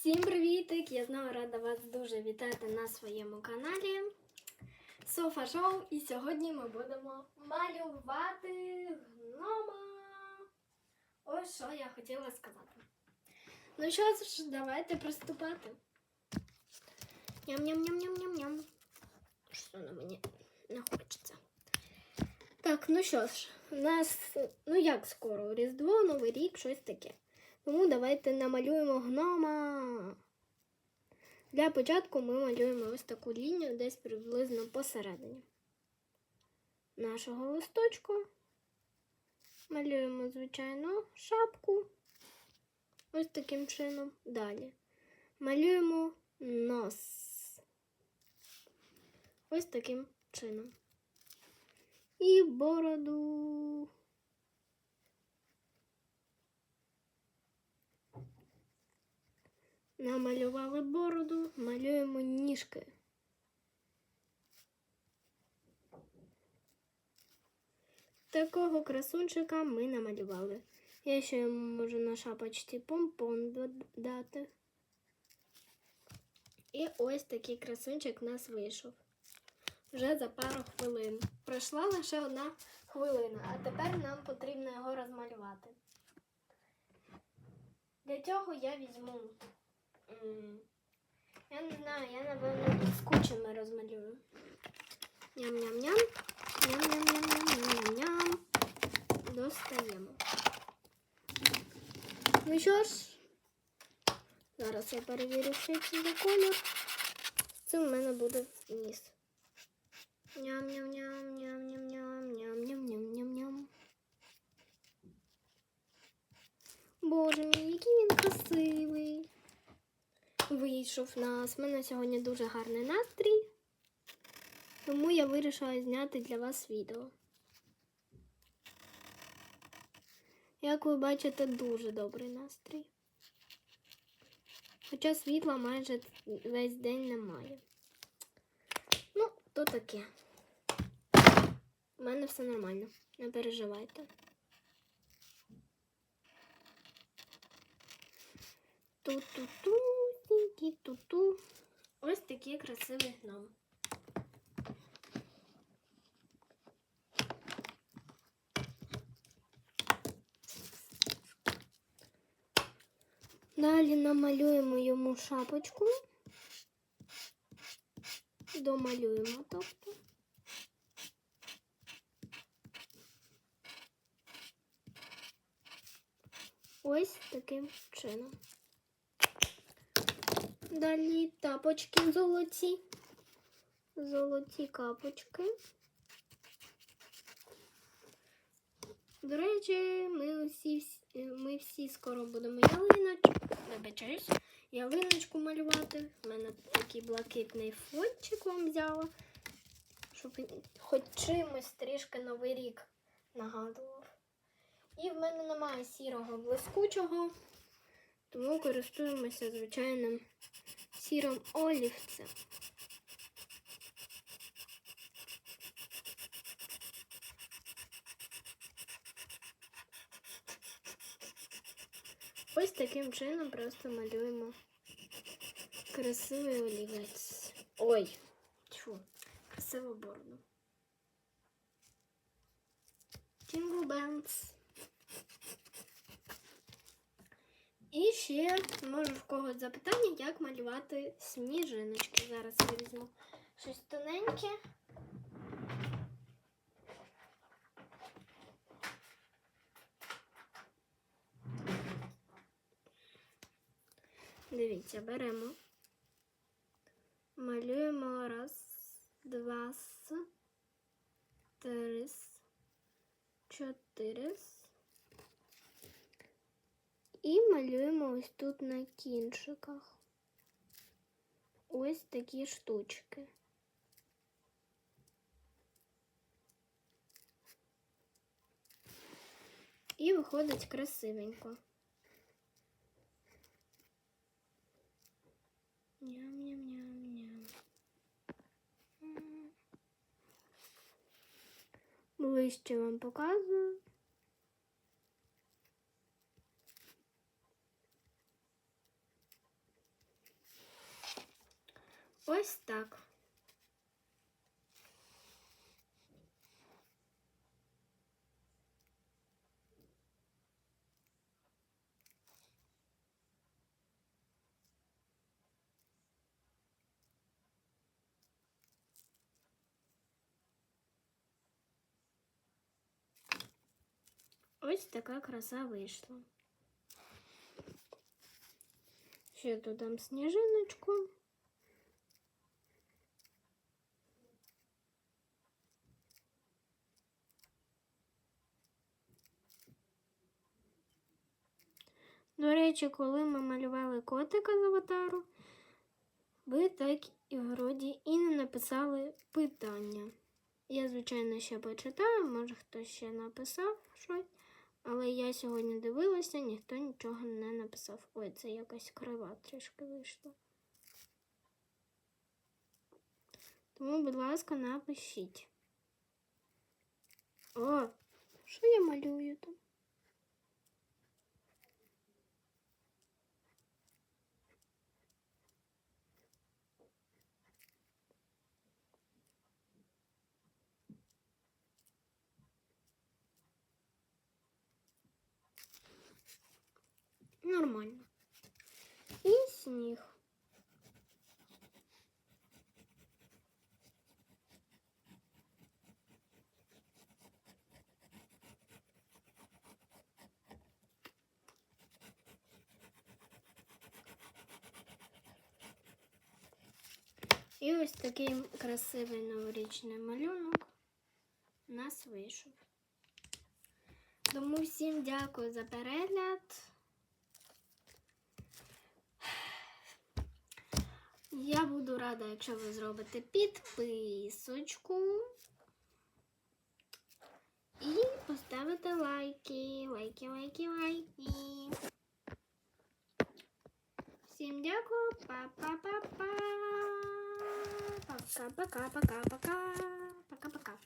Всім привітик! Я знову рада вас дуже вітати на своєму каналі Софа Шоу. І сьогодні ми будемо малювати гнома. Ось що я хотіла сказати. Ну що ж, давайте приступати. Ням-ням-ням-ням-ням-ням. Що на мені не хочеться. Так, ну що ж, у нас, ну як скоро, Різдво, Новий рік, щось таке. Тому давайте намалюємо гнома. Для початку ми малюємо ось таку лінію десь приблизно посередині нашого листочку. Малюємо, звичайно, шапку. Ось таким чином. Далі. Малюємо нос. Ось таким чином. І бороду. Намалювали бороду, малюємо ніжки. Такого красунчика ми намалювали. Я ще йому можу на шапочці помпон дати. І ось такий красунчик у нас вийшов. Вже за пару хвилин. Пройшла лише одна хвилина, а тепер нам потрібно його розмалювати. Для цього я візьму Я не знаю, я напевно з кучами розмалюю. Ням-ням-ням. Ням-ням-ням-ням-ням-ням. Достаємо. Ну що ж, зараз я перевірю, що це за колір. Це в мене буде ніс. Вийшов нас. У мене сьогодні дуже гарний настрій. Тому я вирішила зняти для вас відео. Як ви бачите, дуже добрий настрій. Хоча світла майже весь день немає. Ну, то таке. У мене все нормально, не переживайте. Ту-ту-ту. Ту-ту. Ось такий красивий гном. Далі намалюємо йому шапочку. Домалюємо, тобто. Ось таким чином. Далі тапочки золоті. Золоті капочки. До речі, ми всі, ми всі скоро будемо ялиночку. Вибачаюсь, ялиночку малювати. У мене такий блакитний фотчик вам взяла, щоб хоч чимось трішки новий рік нагадував. І в мене немає сірого блискучого. Тому користуємося звичайним сірим олівцем. Ось таким чином просто малюємо красивий олівець. Ой, чу, красиву бороду. Jingle Bands. І ще може в когось запитання, як малювати сніжиночки. Зараз я візьму щось тоненьке. Дивіться, беремо, малюємо раз, два, три, чотири. І малюємо ось тут на кінчиках. Ось такі штучки. І виходить красивенько. Ням-ням-ням-ням. Ближче вам показую. Ось так. Ось така краса вийшла. Ще додам сніжиночку. До речі, коли ми малювали котика з аватару, ви так і вроді і не написали питання. Я, звичайно, ще почитаю, може хтось ще написав щось, але я сьогодні дивилася, ніхто нічого не написав. Ой, це якась крива трішки вийшла. Тому, будь ласка, напишіть. О, що я малюю там? Нормально. І сніг. І ось такий красивий новорічний малюнок у нас вийшов. Тому всім дякую за перегляд. Я буду рада, якщо ви зробите підписочку і поставите лайки. Лайки, лайки, лайки. Всім дякую. Па-па-па-па. Пока-пока-пока-пока. Пока-пока.